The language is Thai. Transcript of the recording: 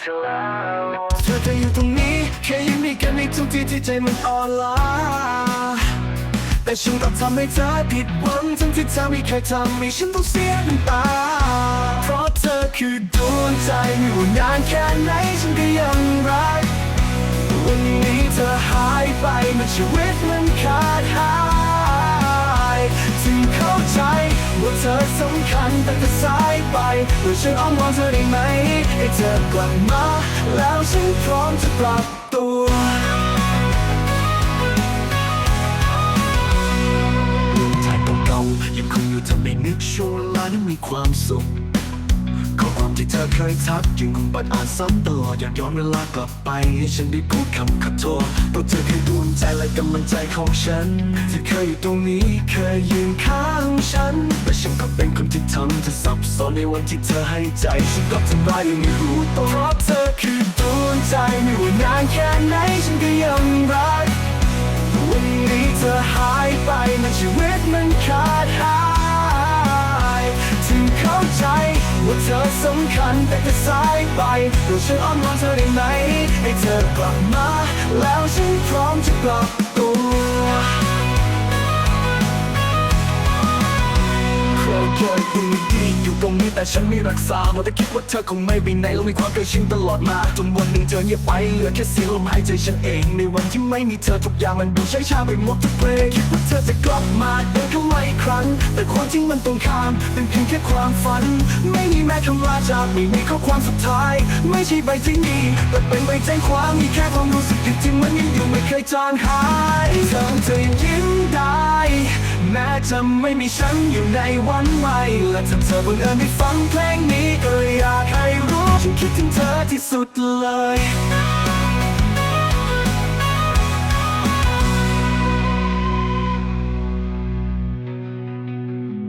เธอจะอยู่ตรงนี้แค่ยิ้มให้กันในทุกทีที่ใจมันอ่อนล้าแต่ฉันต้องทำให้เธอผิดหวังทั้งที่เธอไม่เคยทำให้ฉันต้องเสียน้ำตา เพราะเธอคือดวงใจไม่ว่านานแค่ไหนฉันก็ยังรัก วันนี้เธอหายไปมันชีวิตมันขาดหายถึงเข้าใจว่าเธอสำคัญแต่เธอสายไปเมื่อฉันอ้อมวอนเธอได้ไหมให้เธอ แล้วฉันพร้อมจะปรับตัวรูปถ่ายเก่าๆยังคงอยู่ทำให้นึกช่วงเวลานั้นมีความสุขข้อความที่เธอเคยทักยังคงเปิดอานซ้ำตลอดอยากย้อนเวลากลับไปให้ฉันได้พูดคำขอโทษตัวเธอคือดวงใจและกำลังใจของฉันที่เคยอยู่ตรงนี้เคยยืนข้างฉันแต่ฉันก็เป็นคนที่ทำเธอสับสนในวันที่เธอให้ใจฉันก็ทำร้ายยังไม่รู้ตัวเพราะเธอ ว่าเธอสำคัญแต่ก็สายไปดูฉันอ้อนวอนเธอได้ไหม ให้เธอกลับมา แล้วฉันพร้อมจะปรับตัว แต่ฉันไม่รักษามาแต่คิดว่าเธอคงไม่ไปไหนแล้วมีความเคยชินตลอดมา จนวันหนึ่งเธอเงียบไปเหลือแค่เสียงลมหายใจฉันเอง ในวันที่ไม่มีเธอทุกอย่างมันดูใช้ชาไปหมดทุกเพลงคิดว่าเธอจะกลับมาเดินเข้ามาอีกครั้ง แต่ความจริงมันตรงข้ามเป็นเพียงแค่ความฝัน ไม่มีแม้คำลาจากไม่มีข้อความสุดท้าย ไม่ใช่ใบที่ดีแต่เป็นใบแจ้งความมีแค่ความรู้สึกที่จริงมันยังอยู่ไม่เคยจางหายเธอเธอยังยิ้มได้ จะไม่มีฉันอยู่ในวันใหม่และถ้าเธอบังเอิญได้ฟังเพลงนี้ก็อยากให้รู้ฉันคิดถึงเธอที่สุดเลย